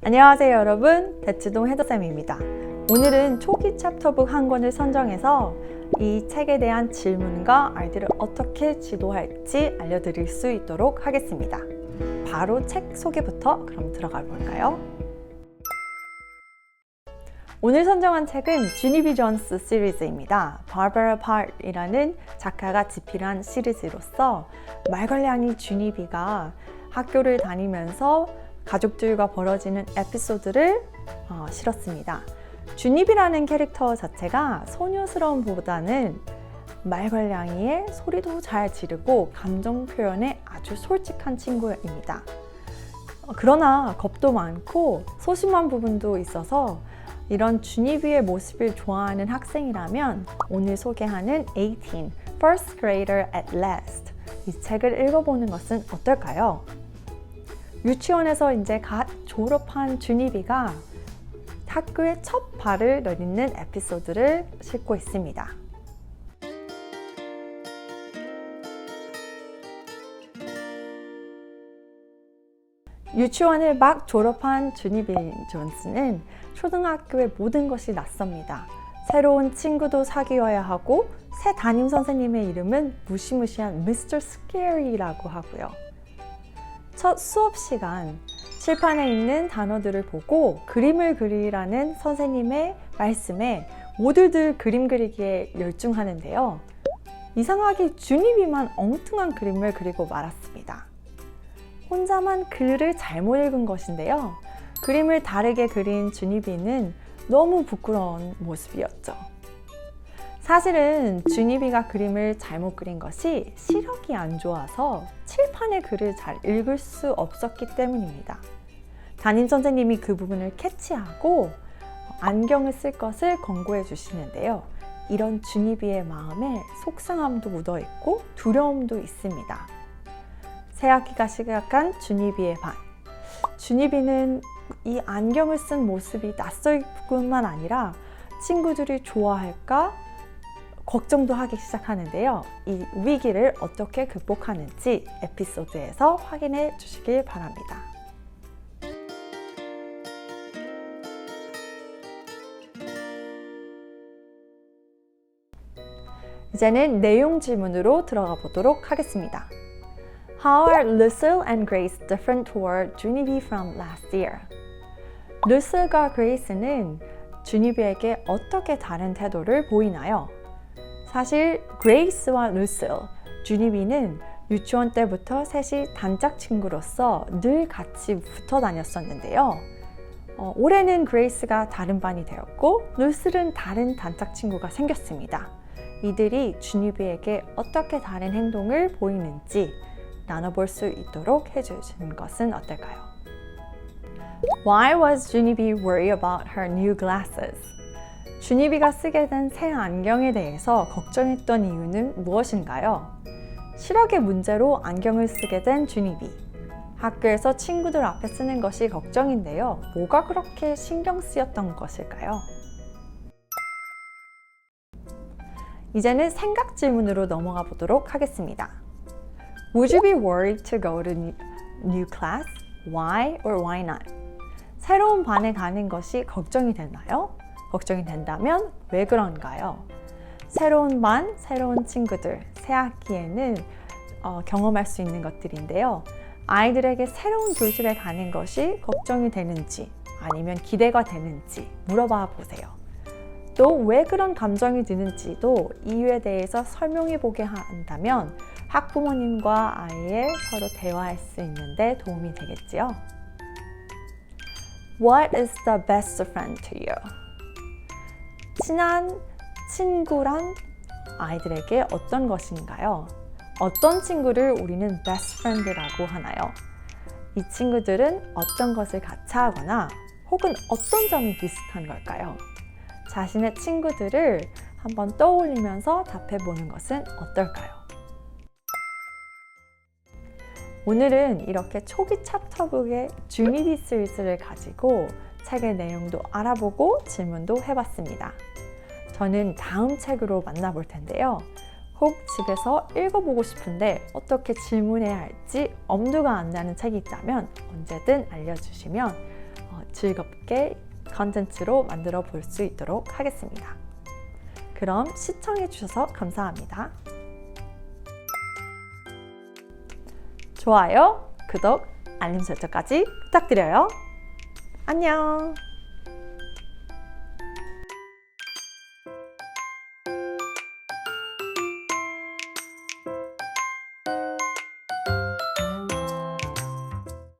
안녕하세요 여러분 대치동 헤더쌤입니다 오늘은 초기 챕터북 한 권을 선정해서 이 책에 대한 질문과 아이들을 어떻게 지도할지 알려드릴 수 있도록 하겠습니다 바로 책 소개부터 그럼 들어가 볼까요? 오늘 선정한 책은 주니비 존스 시리즈입니다. 바버라 파이라는 작가가 집필한 시리즈로서 말괄량이 주니비가 학교를 다니면서 가족들과 벌어지는 에피소드를 어, 실었습니다. 주니비라는 캐릭터 자체가 소녀스러움보다는 말괄량이의 소리도 잘 지르고 감정 표현에 아주 솔직한 친구입니다. 어, 그러나 겁도 많고 소심한 부분도 있어서 이런 주니비의 모습을 좋아하는 학생이라면 오늘 소개하는 18, First Grader at Last 이 책을 읽어보는 것은 어떨까요? 유치원에서 이제 갓 졸업한 주니비가 학교에 첫 발을 내딛는 에피소드를 싣고 있습니다. 유치원을 막 졸업한 주니비 존스는 초등학교의 모든 것이 낯섭니다. 새로운 친구도 사귀어야 하고 새 담임 선생님의 이름은 무시무시한 Mr. Scary라고 하고요. 첫 수업 시간 칠판에 있는 단어들을 보고 그림을 그리라는 선생님의 말씀에 모두들 그림 그리기에 열중하는데요. 이상하게 주니비만 엉뚱한 그림을 그리고 말았습니다. 혼자만 글을 잘못 읽은 것인데요. 그림을 다르게 그린 주니비는 너무 부끄러운 모습이었죠. 사실은 주니비가 그림을 잘못 그린 것이 시력이 안 좋아서 칠판의 글을 잘 읽을 수 없었기 때문입니다. 담임 선생님이 그 부분을 캐치하고 안경을 쓸 것을 권고해 주시는데요. 이런 주니비의 마음에 속상함도 묻어 있고 두려움도 있습니다. 새 학기가 시작한 주니비의 반. 주니비는 이 안경을 쓴 모습이 낯설 뿐만 아니라 친구들이 좋아할까 걱정도 하기 시작하는데요. 이 위기를 어떻게 극복하는지 에피소드에서 확인해 주시길 바랍니다. 이제는 내용 질문으로 들어가 보도록 하겠습니다. How are Lucille and Grace different toward Juniby from last year? 루슬과 그레이스는 주니비에게 어떻게 다른 태도를 보이나요? 사실 그레이스와 루슬, 주니비는 유치원 때부터 셋이 단짝 친구로서 늘 같이 붙어 다녔었는데요. 어, 올해는 그레이스가 다른 반이 되었고 루슬은 다른 단짝 친구가 생겼습니다. 이들이 주니비에게 어떻게 다른 행동을 보이는지 나눠볼 수 있도록 해주신 것은 어떨까요? Why was Juniby worried about her new glasses? 주니비가 쓰게 된 새 안경에 대해서 걱정했던 이유는 무엇인가요? 시력의 문제로 안경을 쓰게 된 주니비. 학교에서 친구들 앞에 쓰는 것이 걱정인데요. 뭐가 그렇게 신경 쓰였던 것일까요? 이제는 생각 질문으로 넘어가 보도록 하겠습니다. Would you be worried to go to new class? Why or why not? 새로운 반에 가는 것이 걱정이 되나요? 걱정이 된다면 왜 그런가요? 새로운 반, 새로운 친구들, 새 학기에는 어, 경험할 수 있는 것들인데요. 아이들에게 새로운 교실에 가는 것이 걱정이 되는지 아니면 기대가 되는지 물어봐 보세요. 또 왜 그런 감정이 드는지도 이유에 대해서 설명해 보게 한다면 학부모님과 아이의 서로 대화할 수 있는데 도움이 되겠지요. What is the best friend to you? 친한 친구란 아이들에게 어떤 것인가요? 어떤 친구를 우리는 best friend라고 하나요? 이 친구들은 어떤 것을 같이 하거나 혹은 어떤 점이 비슷한 걸까요? 자신의 친구들을 한번 떠올리면서 답해보는 것은 어떨까요? 오늘은 이렇게 초기 챕터북의 주니비 시리즈를 가지고 책의 내용도 알아보고 질문도 해봤습니다. 저는 다음 책으로 만나볼 텐데요. 혹 집에서 읽어보고 싶은데 어떻게 질문해야 할지 엄두가 안 나는 책이 있다면 언제든 알려주시면 어, 즐겁게 컨텐츠로 만들어 볼 수 있도록 하겠습니다. 그럼 시청해주셔서 감사합니다. 좋아요, 구독, 알림 설정까지 부탁드려요. 안녕.